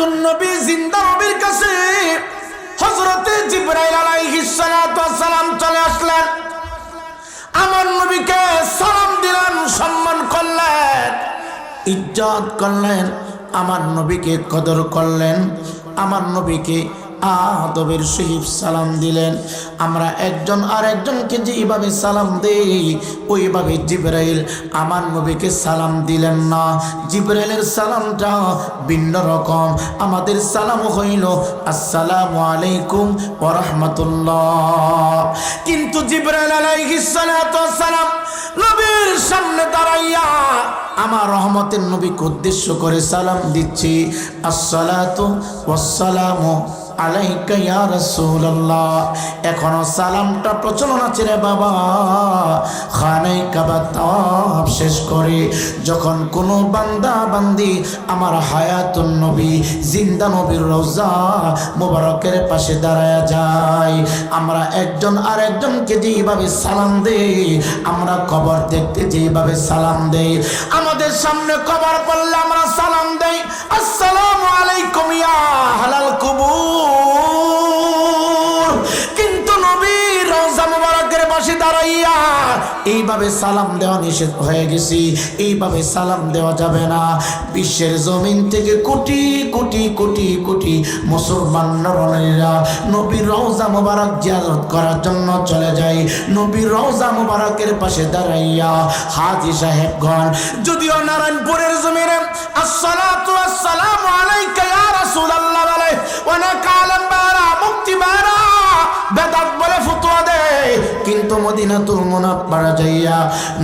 হায়াতুন নবী জিন্দা নবীর কাছে হজরতে জিব্রাইল আলাইহিস সালাম চলে আসলেন। আমার নবীকে সালাম দিলেন, সম্মান করলেন, ইজ্জত করলেন, আমার নবীকে কদর করলেন, আমার নবীকে আদবের সহিব সালাম দিলেন। আমরা একজন আর একজনকে যেভাবে সালাম দেই, ওইভাবে জিব্রাইল আমার নবীকে সালাম দিলেন না। জিব্রাইলের সালামটা ভিন্ন রকম। আমাদের সালাম হইল, আসসালামু আলাইকুম ওয়া রাহমাতুল্লাহ। কিন্তু জিব্রাইল আলাইহিস সালাম নবীর সামনে দাঁড়াইয়া আমার রহমতের নবীকে উদ্দেশ্য করে সালাম দিচ্ছি। আসসালাতু ওয়াসসালামু আলাইকা ইয়া এখনও সালামটা প্রচলন আছে রে বাবা। খানাই কাবা তাওয়াফ শেষ করে যখন কোনো বান্দা বান্দি আমার হায়াতুন নবী, জিন্দা নবীর রওজা মোবারকের পাশে দাঁড়ায় যায়। আমরা একজন আর একজনকে যেভাবে সালাম দেই, আমরা কবর দেখতে যেভাবে সালাম দেই। আমাদের সামনে কবর পড়লে আমরা সালাম দেই। এইভাবে সালাম দেওয়া নিষেধ হয়ে গেছি। এইভাবে সালাম দেওয়া যাবে না। বিশ্বের জমিন থেকে কোটি কোটি কোটি কোটি মুসলমান নরনারীরা নবীর রওজা মোবারক জিয়ারত করার জন্য চলে যায়। নবীর রওজা মোবারকের পাশে দাঁড়াইয়া হাজি সাহেবগণ, যদিও নারায়ণপুরের জমিনে আসসালাতু আসসালামু আলাইকা ইয়া রাসূলুল্লাহ বলে, অনেক আলেম বারা মুক্তি বারা বেদাত কিন্তু মদিনাতুল মুনাফফারা যাইয়া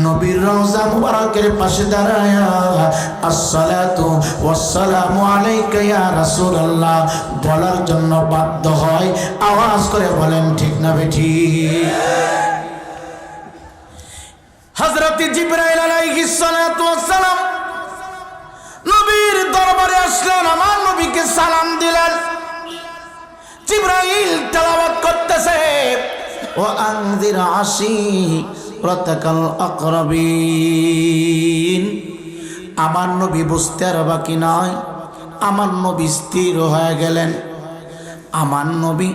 নবীর রওজা মুবারকের পাশে দাঁড়ায়া, আসসালাতু ওয়াসসালামু আলাইকা ইয়া রাসূলুল্লাহ। বলার জন্য বাধ্য হয়, আওয়াজ করে বলেন, ঠিক না বেঠি? হযরত জিবরাইল আলাইহিস সালাতু ওয়াসসালাম নবীর দরবারে আসলেন, আমার নবীকে সালাম দিলেন। জিব্রাইল তেলাওয়াত করতেছে আসি রতাকাল আকরাবিন। আমার নবী বুঝতে আর বাকি নয় আমার নবী স্থির হয়ে গেলেন। আমার নবী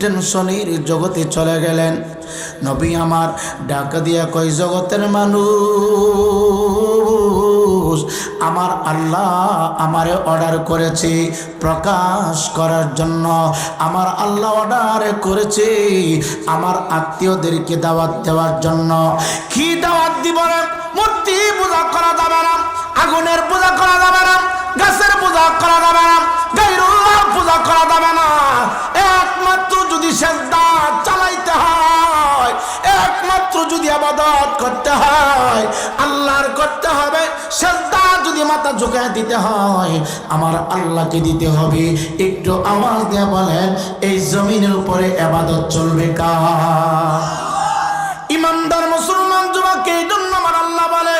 টেনশনের জগতে চলে গেলেন। নবী আমার ডাকা দিয়া কই জগতের মানুষ আমার আল্লাহ আমারে অর্ডার করেছে প্রকাশ করার জন্য। আমার আল্লাহ অর্ডার করেছে আমার আত্মীয়দেরকে দাওয়াত দেওয়ার জন্য। কি দাওয়াত দিব মূর্তি পূজা করা যাবে না, আগুনের পূজা করা যাবে না, গাছের পূজা করা যাবে না গাইরুল্লাহ পূজা করা যাবে না। একমাত্র যদি সেজদা চালাইতে হয়, একমাত্র যদি আবাদত করতে হয়, আল্লাহর করতে যদি মাথা ঝুঁকায় দিতে হয়। আমার আল্লাহকে দিতে হবে। একটু আওয়াজ দিয়ে বলেন, এই জমিনের উপরে আবাদত চলবে কা? ইমানদার মুসলমান যুবককে এই জন্য আমার আল্লাহ বলে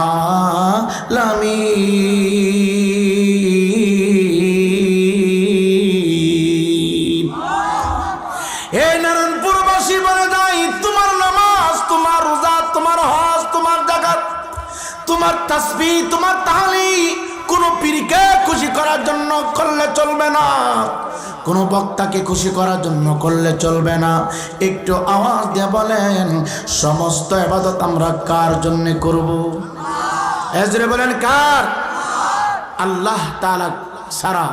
আলামিন তাসবি তোমার তাহালি কোন পীরকে খুশি করার জন্য করলে চলবে না। কোন বক্তাকে খুশি করার জন্য করলে চলবে না। একটু আওয়াজ দিয়ে বলেন, সমস্ত এবাদত আমরা কার জন্য করব? এজরে বলেন, কার? আল্লাহ তাআলা সারা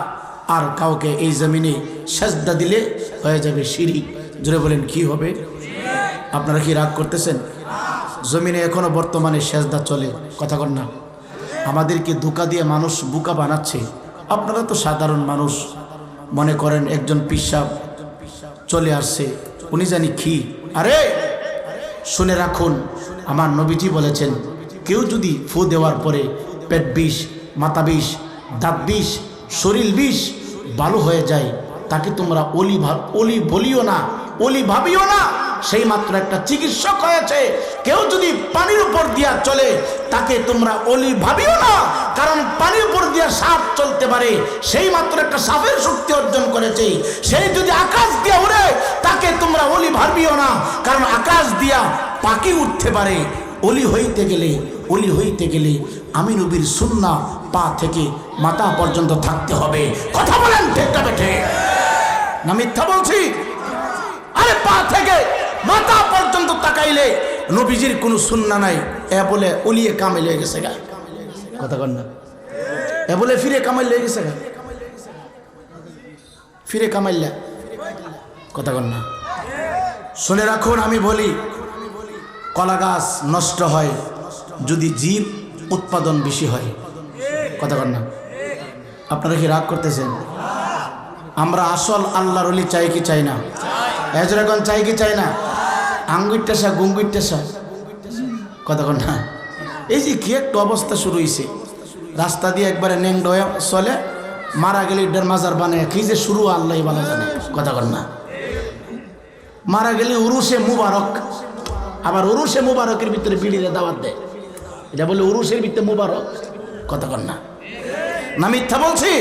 আর কাউকে এই জমিনে সেজদা দিলে হয়ে যাবে শিরিক। জুড়ে বলেন, কি হবে? আপনারা কি রাগ করতেছেন? জমিনে এখনও বর্তমানে সেজদা চলে, কথা কর না। আমাদেরকে ধোকা দিয়ে মানুষ বুকা বানাচ্ছে। আপনারা তো সাধারণ মানুষ। মনে করেন একজন পিসাব চলে আসছে, উনি জানি কি। আরে, শুনে রাখুন, আমার নবীজি বলেছেন, কেউ যদি ফু দেওয়ার পরে পেট বিষ, মাথা বিষ, দাঁত বিষ, শরীর বিষ ভালো হয়ে যায়, তাকে তোমরা অলি অলি বলিও না, অলি ভাবিও না। সেই মাত্র একটা চিকিৎসক হয়েছে। কেউ যদি পানির উপর দিয়া চলে, তাকে তোমরা অলি ভাবিও না। কারণ পানির উপর দিয়া সাপ চলতে পারে। সেই মাত্র একটা সাপের শক্তি অর্জন করেছে। সেই যদি আকাশ দিয়ে উড়ে, তাকে তোমরা অলি ভাবিও না। কারণ আকাশ দিয়া পাখি উঠতে পারে। অলি হইতে গেলে, অলি হইতে গেলে আমি নবীর সুন্না পা থেকে মাথা পর্যন্ত থাকতে হবে। কথা বলেন ঠেকটা বেঠে? না মিথ্যা বলছি? আরে পা থেকে মাথা পর্যন্ত তাকাইলে নবীজির কোনো সুন্না নাই। এ বলে অলিয়ে কামে লেগে গেছে গা। কথা কন না। এ বলে ফিরে কামাই লেগে গেছে গা। ফিরে কামাইলা কথা কন না। শুনে রাখুন, আমি বলি, কলা গাছ নষ্ট হয় যদি জীব উৎপাদন বেশি হয়। কথা কন না। আপনারা কি রাগ করতেছেন? আমরা আসল আল্লাহর অলি চাই কি চাই না? এজরাগন চাই কি চাই না? আঙ্গুর টেসা গুঙ্গুর টেসা কন না। এই যে কি একটা অবস্থা শুরু হয়েছে রাস্তা দিয়ে একবারে নেংড হয়ে চলে, মারা গেলে ইডার মাজার বানায়, কি যে শুরু আল্লাহ ভালো জানে। কন না। মারা গেলে উরুসে মুবারক। আবার উরুসে মুবারকের ভিতরে বিড়িরে দাওয়াত দেয়। এটা বলে উরুসের ভিতরে মুবারক। কন না। না মিথ্যা বলছি?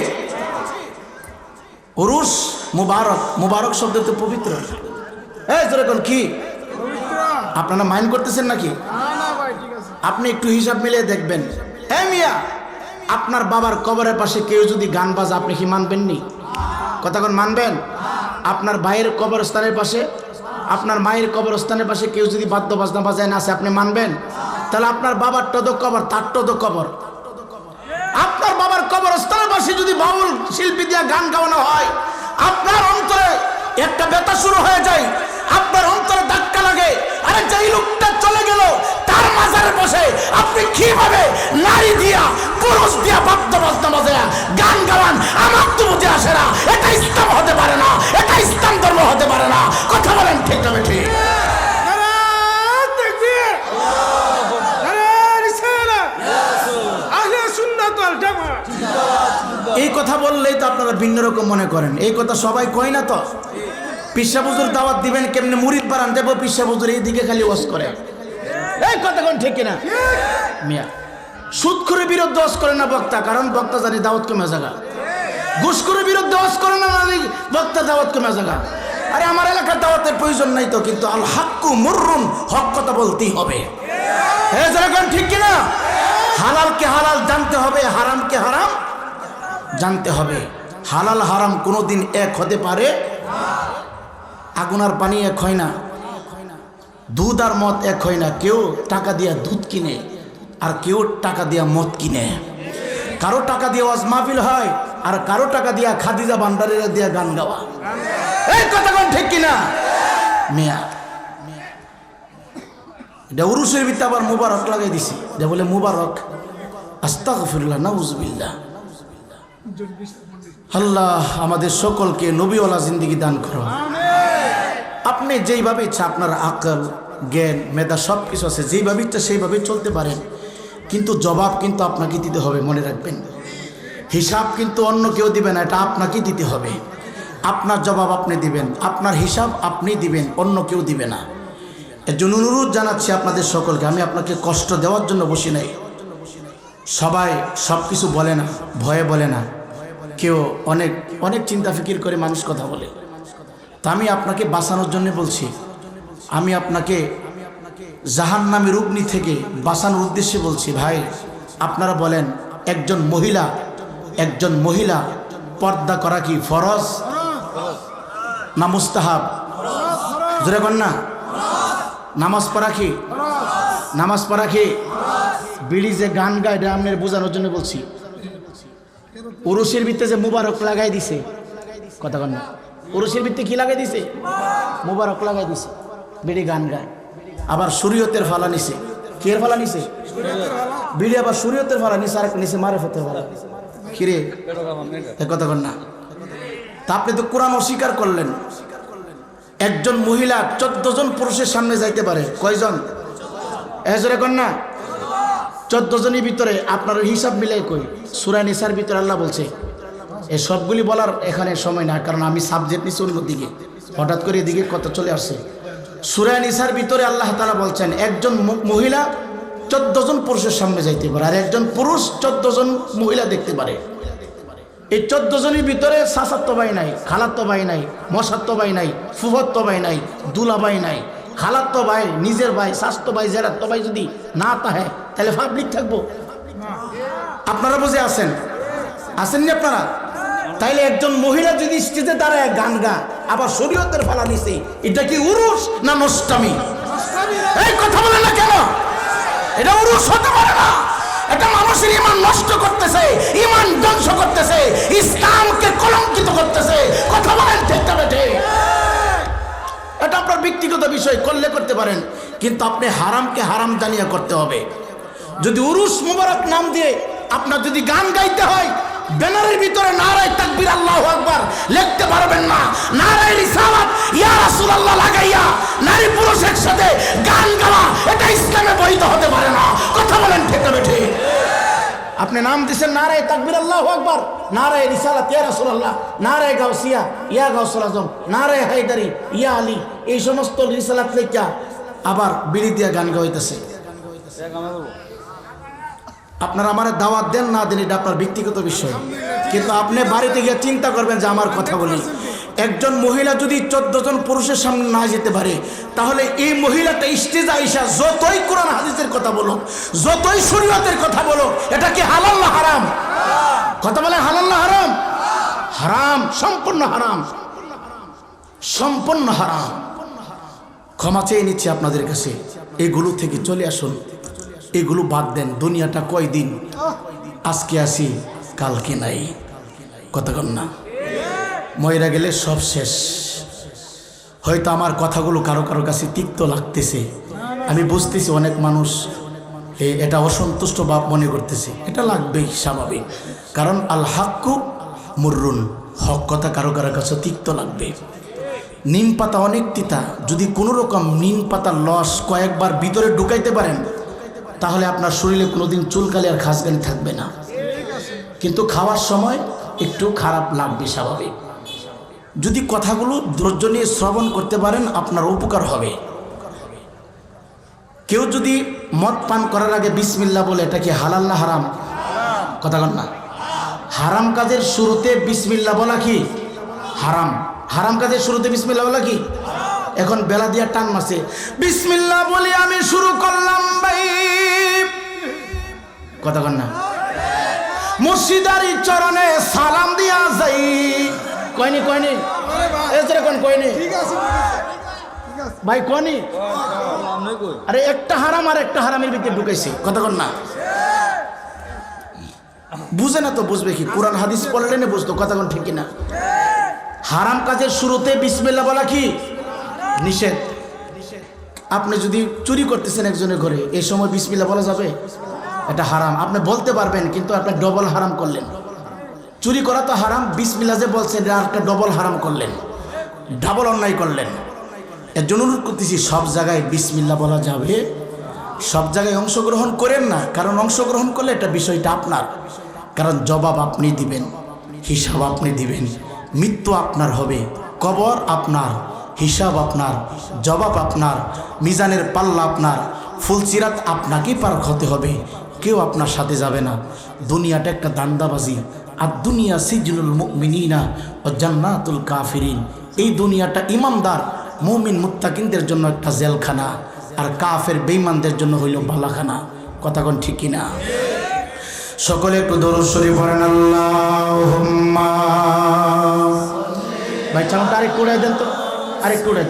উরুস মুবারক। মুবারক শব্দ তো পবিত্র। এই যেরকম কি? আপনারা মাইন্ড করতেছেন নাকি? আপনি একটু হিসাব মিলিয়ে দেখবেন। হ্যাঁ মিয়া আপনার বাবার কবরের পাশে কেউ যদি গান বাজা আপনি কি মানবেন নি কতক্ষণ মানবেন? আপনার ভাইয়ের কবরস্থানের পাশে আপনার মায়ের কবরস্থানের পাশে কেউ যদি বাদ্য বাজনা বাজায় না আছে আপনি মানবেন? তাহলে আপনার বাবার টদ কবর তার টদ কবর। আপনার বাবার কবরস্থানের পাশে যদি বাউল শিল্পী দিয়ে গান গাওয়ানো হয় আপনার অন্তরে একটা ব্যথা শুরু হয়ে যায়। আপনার লাগে যেই লোকটা চলে গেল তার মাজারে বসে আপনি কীভাবে নারী দিয়া পুরুষ দিয়া বাদ্য বাজনা বাজায়া গান গাওয়ান? আমার তো বুঝে আসে না এটা ইসলাম হতে পারে না এটা ইসলাম ধর্ম হতে পারে না। কথা বলেন ঠিক না ঠিক! এই কথা বললেই তো আপনারা ভিন্ন রকম মনে করেন। এই কথা সবাই কয় না তো? পিসা বুজুর দাওয়াত দিবেন কেমনে? মুরিদ বাড়ান দেবো পিসা বুজুর এই দিকে খালি ওয়াজ করে। এই কথা কোন ঠিক কিনা? মিয়া সুদ করে বিরুদ্ধে ওয়াজ করে না বক্তা? কারণ বক্তা জানি দাওয়াত কমে ঘুষ করে বিরুদ্ধে ওয়াজ করে না বক্তা দাওয়াত কমে জায়গা আরে আমার এলাকার দাওয়াতের প্রয়োজন নাই তো, কিন্তু আল হাক্কু মুররুন, হক কথা বলতেই হবে। হ্যাঁ যেরকম ঠিক কিনা? হালালকে হালাল জানতে হবে, হারামকে হারাম জানতে হবে। হালাল হারাম কোনোদিন এক হতে পারে আগুন আর পানি এক হয় না। দুধ আর মদ এক হয় না। কেউ টাকা দিয়া দুধ কিনে আর কেউ টাকা দিয়া মদ কিনে। কারও টাকা দিয়ে ওয়াজ মাহফিল হয় আর কারও টাকা দিয়া খাদিজা বান্দারেরা দিয়া গান গাওয়া। এই কথা কোন ঠিক কিনা? মেয়া, এটা উরুসের ভিতরে আবার মুবারক লাগাই দিছি। এটা বলে মুবারক। আস্তাগফিরুল্লাহ, নাউজুবিল্লাহ। আল্লাহ আমাদের সকলকে নবীওয়ালা জিন্দিগি দান করো আপনি যেইভাবে ইচ্ছা, আপনার আকল, জ্ঞান, মেধা সব কিছু আছে, যেইভাবে ইচ্ছা সেইভাবে চলতে পারেন। কিন্তু জবাব কিন্তু আপনাকে দিতে হবে, মনে রাখবেন। হিসাব কিন্তু অন্য কেউ দিবে না, এটা আপনাকেই দিতে হবে। আপনার জবাব আপনি দিবেন, আপনার হিসাব আপনি দিবেন, অন্য কেউ দিবে না। এর জন্য অনুরোধ জানাচ্ছি আপনাদের সকলকে, আমি আপনাকে কষ্ট দেওয়ার জন্য বসি নাই। সবাই সব কিছু বলে না, ভয়ে বলে না। কেউ অনেক অনেক চিন্তা ফিকির করে মানুষ কথা বলে। তা আমি আপনাকে বাঁচানোর জন্য বলছি। আমি আপনাকে জাহান জাহান্নামের রুগ্নি থেকে বাঁচানোর উদ্দেশ্যে বলছি ভাই, আপনারা বলেন, একজন মহিলা একজন মহিলা পর্দা করা কি ফরজ না মুস্তাহাব? জোরে না। নামাজ পড়া কি? নামাজ পড়া কি? বিড়ি যে গান গায়, এটা বোঝানোর জন্য বলছি। উরুষের ভিত্তে যে মুবারক লাগাই দিছে, কথা কন না। উরুষের ভিত্তি কি লাগাই দিছে? মুবারক লাগাই দিছে। বিড়ি গান গায়। আবার শরীয়তের ফালা নিছে। কের ফালা নিছে? বিড়ি আবার শরীয়তের ফালা নিছে আর নিচে মারে ফেতে ফালা। কিরে? কন না। তা আপনি তো কোরআন অস্বীকার করলেন। একজন মহিলা চোদ্দ জন পুরুষের সামনে যাইতে পারে। কয়জন? এজরে কন না। চোদ্দ জনের ভিতরে। আপনার হিসাব মিলাই কই। সুরা নিসার ভিতরে আল্লাহ বলছে এই সবগুলি বলার এখানে সময় না কারণ আমি সাবজেক্ট নিচ্ছি অন্যদিকে হঠাৎ করে এদিকে কথা চলে আসছে। সুরায় নিসার ভিতরে আল্লাহ তালা বলছেন, একজন মহিলা চোদ্দ জন পুরুষের সামনে যাইতে পারে, আর একজন পুরুষ চোদ্দ জন মহিলা দেখতে পারে। এই চোদ্দ জনের ভিতরে সাসাত্ত ভাই নাই খালাত্ত ভাই নাই মশাত্ত নাই ফুফত্ত নাই দুলা ভাই নাই। খালাত্ত ভাই নিজের ভাই স্বাস্থ্য ভাই জেরাত্ত ভাই যদি না তাহে তাহলে পাবলিক থাকব। আপনারা বুঝে আছেন? আসেননি আপনারা? তাইলে একজন মহিলা যদি স্টেজে দাঁড়ায় গান গা, আবার শরীয়তের ফালা নিছে, এটা কি উরুস না নষ্টামি? এই কথা বলে না কেন? এটা উরুস হতে পারে না। এটা মানুষের ইমান নষ্ট করতেছে, ইমান ধ্বংস করতেছে, ইসলামকে কলঙ্কিত করতেছে। কথা বলেন ঠিক তবে ঠিক এটা আপনার ব্যক্তিগত বিষয়, করলে করতে পারেন। কিন্তু আপনি হারামকে হারাম জানিয়ে করতে হবে। যদি উরুস মুবারক নাম দিয়ে আপনার যদি গান গাইতে হয় ব্যানারের ভিতরে নারায় তাকবীর, আল্লাহ আকবার। লিখতে পারবেন না। নারায় রিসালাত, ইয়া রাসূলুল্লাহ লাগাইয়া নারী পুরুষ একসাথে গান গাওয়া, এটা ইসলামে বৈধ হতে পারে না। কথা বলেন ঠিক না ঠিক আপনি নাম দিছেন নারায় তাকবীর, আল্লাহ আকবার। নারায় রিসালাত, ইয়া রাসূলুল্লাহ। নারায় গাউসিয়া, ইয়া গাউসুল আজম। নারায় হায়দারি, ইয়া আলী। এই সমস্ত রিসালাত লেখা আবার বিড়ি দিয়া গান গাইতেছে আপনারা আমার দাওয়াত দেন, না দেন, এটা আপনার ব্যক্তিগত বিষয়। কিন্তু আপনি বাড়িতে গিয়ে চিন্তা করবেন যে আমার কথা বলি। একজন মহিলা যদি চোদ্দ জন পুরুষের সামনে না যেতে পারে, তাহলে এই মহিলাটা স্টেজ আইসা যতই কোরআন, হাদিসের কথা বলো যতই শরীয়তের কথা বলো এটা কি হালাল না হারাম? কথা বলে হালাল না হারাম? হারাম, সম্পূর্ণ হারাম। সম্পূর্ণ হারাম। ক্ষমা চেয়ে নিচ্ছি আপনাদের কাছে। এগুলো থেকে চলে আসুন। এগুলো বাদ দেন, দুনিয়াটা কয়দিন? আজকে আসি কালকে নাই। কথা কতক্ষণ না। ময়রা গেলে সব শেষ। হয়তো আমার কথাগুলো কারও কারও কাছে তিক্ত লাগতেছে। আমি বুঝতেছি অনেক মানুষ এটা অসন্তুষ্ট ভাব মনে করতেছে। এটা লাগবেই, স্বাভাবিক। কারণ আল হাক্কু মুররুন, হক কথা কারও কারও কাছে তিক্ত লাগবে। নিম পাতা অনেক তিতা। যদি কোনো রকম নিম পাতার লস কয়েকবার ভিতরে ঢুকাইতে পারেন তাহলে আপনার শরীরে কোনোদিন চুলকালি আর খাসগানি থাকবে না। কিন্তু খাওয়ার সময় একটু খারাপ লাগবে স্বাভাবিক। যদি কথাগুলো ধৈর্য নিয়ে শ্রবণ করতে পারেন, আপনার উপকার হবে। কেউ যদি মদ পান করার আগে বিসমিল্লা বলে, এটা কি হালাল না হারাম? কথা কন না। হারাম কাজের শুরুতে বিসমিল্লা বলা কি? হারাম। হারাম কাজের শুরুতে বিসমিল্লা বলা কি? এখন বেলা দিয়া টান মাসে বিসমিল্লা বলে আমি শুরু করলাম ভাই। কথা কন না। মুর্শিদারি চরণে সালাম দিয়া যাই। কয়নি কয়নি? এসরে কোন কয়নি? ঠিক আছে ভাই কয়নি? আরে একটা হারাম আর একটা হারামের ভিতরে ঢুকাইছে। কথা কন না। বুঝে না তো বুঝবে কি? কোরআন হাদিস পড়লে না বুঝতো। কথা কোন ঠিক না হারাম কাজের শুরুতে বিসমিল্লা বলা কি? নিষেধ। আপনি যদি চুরি করতেছেন একজনের ঘরে, এই সময় বিসমিল্লা বলা যাবে? এটা হারাম। আপনি বলতে পারবেন, কিন্তু আপনি ডবল হারাম করলেন। চুরি করা তো হারাম বিসমিল্লা যে বলছেন একটা ডবল হারাম করলেন। ডাবল অন্যায় করলেন। এর জন্য অনুরোধ করতেছি, সব জায়গায় বিসমিল্লা বলা যাবে। সব জায়গায় অংশগ্রহণ করেন না, কারণ অংশগ্রহণ করলে এটা বিষয়টা আপনার। কারণ জবাব আপনি দিবেন, হিসাব আপনি দিবেন, মৃত্যু আপনার হবে, কবর আপনার। হিসাব আপনার, জবাব আপনার, মিজানের পাল্লা আপনার ফুলচিরাত আপনাকেই পার হতে হবে। কেউ আপনার সাথে যাবে না। দুনিয়াটা একটা দান্দাবাজি। আর দুনিয়া সিজনুল মুমিনিনা ও জান্নাতুল কাফিরিন। এই দুনিয়াটা ইমানদার মুমিন মুত্তাকিনদের জন্য একটা জেলখানা। আর কাফের বেঈমানদের জন্য হইল বালাখানা। কথা কোন ঠিক কিনা? সকলে একটু দরুদ শরীফ পড়েন, আল্লাহুম্মা। ভাই, চামটা আরেকটু উড়াই দেন তো। আরেকটু দেন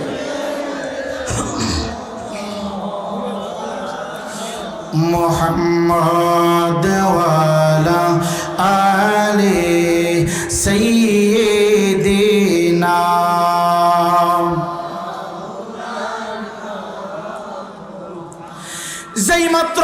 মোহাম্মদ আলি সাইয়্যিদিনা। যেই মাত্র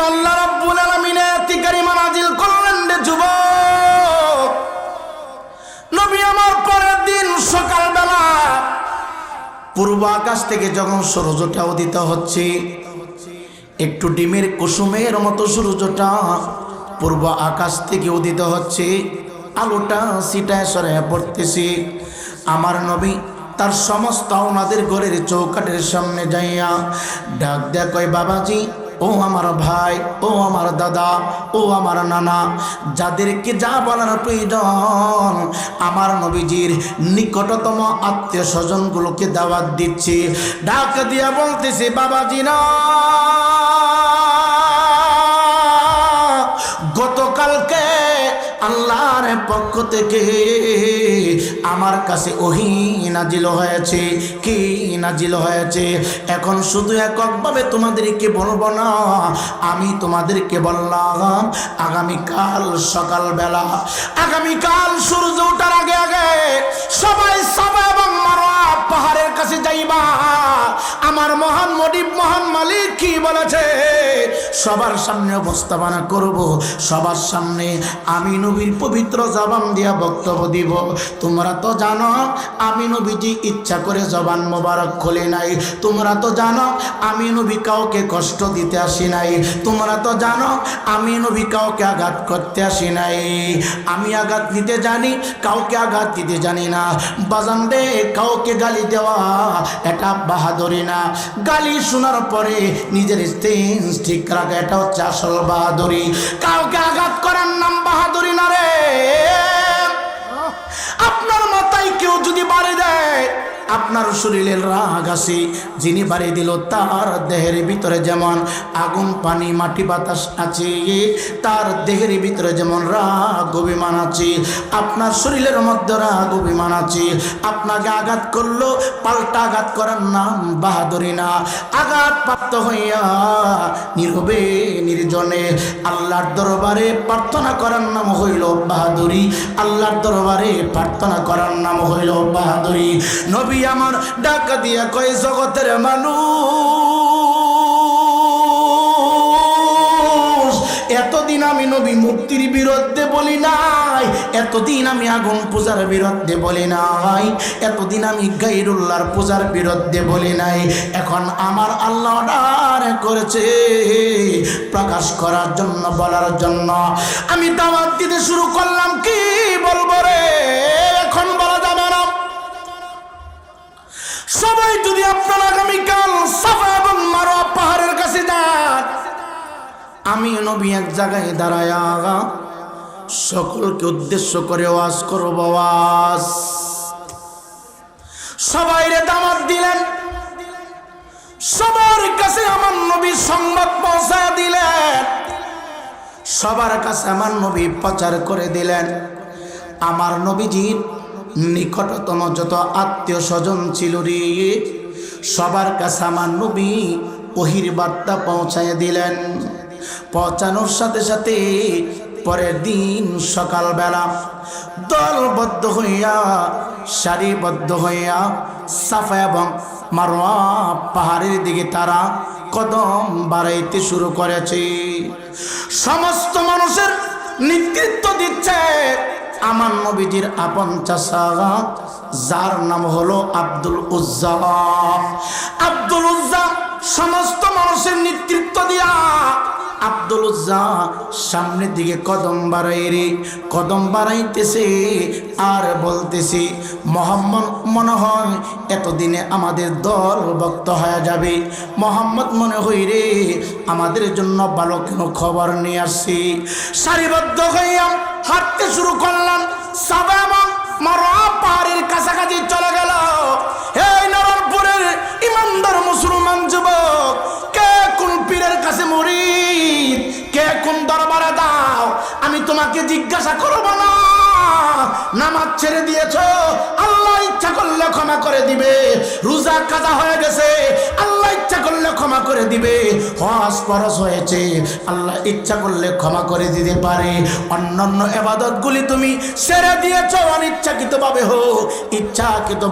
পূর্ব আকাশ থেকে যখন সূর্যটা উদিত হচ্ছে, একটু ডিমের কুসুমের মতো সূর্যটা পূর্ব আকাশ থেকে উদিত হচ্ছে, আলোটা সিটায় সরে পড়তেছে। আমার নবী তার সমস্ত ওনাদের ঘরের চৌকাটের সামনে যাইয়া ডাক দেয় কয়, বাবাজি ও আমার ভাই, ও আমার দাদা, ও আমার নানা, যাদেরকে যা বলার প্রয়োজন, আমার নবীজির নিকটতম আত্মীয় স্বজনগুলোকে দাওয়াত দিচ্ছি। ডাক দিয়া বলতেছি, বাবাজি না। পক্ষ থেকে আমার কাছে ওহি নাজিল হয়েছে। কি নাজিল হয়েছে? এখন শুধু এককভাবে তোমাদেরকে বলব না, আমি তোমাদেরকে বললাম, আগামীকাল সকালবেলা, আগামীকাল সূর্য ওঠার আগে আগে সবাই সবাই এবং মারোয়া পাহাড়ের কাছে যাইবা। আমার মহান মডিব মহান মালিক কি বলেছে? সবার সামনে উপস্থাপনা করব, সবার সামনে আমি নবীর পবিত্র জবান দিয়া বক্তব্য দিব। তোমরা তো জানো, আমি নবীজি ইচ্ছা করে জবান মোবারক খুলে নাই। তোমরা তো জানো, আমি নবী কাউকে কষ্ট দিতে আসি নাই। তোমরা তো জানো, আমি নবী কাউকে আঘাত করতে আসি নাই। আমি আঘাত দিতে জানি, কাউকে আঘাত দিতে জানি না। বাজান দে কাউকে গালি দেওয়া এটা বাহাদুরি না। গালি শোনার পরে নিজের স্টেন্স ঠিক রাখা এটা হচ্ছে আসল বাহাদুরি। কাউকে আঘাত করার নাম বাহাদুরি না রে। আপনার মাথায় কেউ যদি বাড়ি দেয় আপনার শরীরের রাগ আছে, যিনি বাড়ি দিল তার দেহের ভিতরে যেমন আগুন, পানি, মাটি, বাতাস আছে, তার দেহের ভিতরে যেমন রাগ, অভিমান আছে, আপনার শরীরের মধ্যে রাগ, অভিমান আছে। আপনাকে আঘাত করল, পাল্টা আঘাত করার নাম বাহাদুরি না। আঘাত প্রাপ্ত হইয়া নীরবে, নির্জনে আল্লাহর দরবারে প্রার্থনা করার নাম হইল বাহাদুরি। আল্লাহর দরবারে প্রার্থনা করার নাম হইল বাহাদুরি। নবী আমার ডাকা দিয়া কয়, জগতের মানুষ, এতদিন আমি নবী মুক্তির বিরুদ্ধে বলি নাই, এতদিন আমি আগুন পূজার বিরুদ্ধে বলি নাই, এতদিন আমি গাইরুল্লাহর পূজার বিরুদ্ধে বলি নাই, এখন আমার আল্লাহ অর্ডার করেছে প্রকাশ করার জন্য, বলার জন্য। আমি দাওয়াত দিতে শুরু করলাম, কি বলব রে? সবাই যদি আপনার আগামীকাল সাফা এবং মারোয়া পাহাড়ের কাছে যান আমি নবী এক জায়গায় দাঁড়ায় সকলকে উদ্দেশ্য করে ওয়াজ করব, ওয়াজ। সবাই রে দামাত দিলেন। সবার কাছে আমার নবী সংবাদ পৌঁছায় দিলেন। সবার কাছে আমার নবী প্রচার করে দিলেন। আমার নবীজির নিকটতম যত আত্মীয় স্বজন ছিল রে, সবার কাছে আমার নবী ওহির বার্তা পৌঁছায় দিলেন। পৌঁছানোর সাথে সাথে পরের দিন সকালবেলা দলবদ্ধ হইয়া, সারিবদ্ধ হইয়া, সাফা এবং মারোয়া পাহাড়ের দিকে তারা কদম বাড়াইতে শুরু করেছে। সমস্ত মানুষের নেতৃত্ব দিচ্ছে আমার নবীজির আপন চাষা যার নাম হলো আব্দুল উজ্জা আব্দুল উজ্জা সমস্ত মানুষের নেতৃত্ব দিয়া আব্দুল উজ্জা, সামনের দিকে কদম বাড়াই রে, কদম বাড়াইতেছে আর বলতেছে, মোহাম্মদ মনে হয় এতদিনে আমাদের দল ভক্ত হয়ে যাবে। মোহাম্মদ মনে হই রে, আমাদের জন্য ভালো কেন খবর নিয়ে আসছি। সারিবদ্ধ হইয়া হাঁটতে শুরু করলাম সাবা মারোয়া পাহাড়ের কাছাকাছি চলে গেল। কোন দরবারে দাও, আমি তোমাকে জিজ্ঞাসা করব না। নামাজ ছেড়ে দিয়েছ, আল্লাহ ইচ্ছা করলে ক্ষমা করে দিবে। রোজা কাজা হয়ে গেছে, আল্লাহ ইচ্ছা করলে ক্ষমা করে দিবে। হজ পরশ হয়েছে, আল্লাহ ইচ্ছা করলে ক্ষমা করে দিতে পারে। অন্যান্য এবাদতগুলি তুমি ছেড়ে দিয়েছ, অনিচ্ছাকৃতভাবে হোক ইচ্ছাকৃত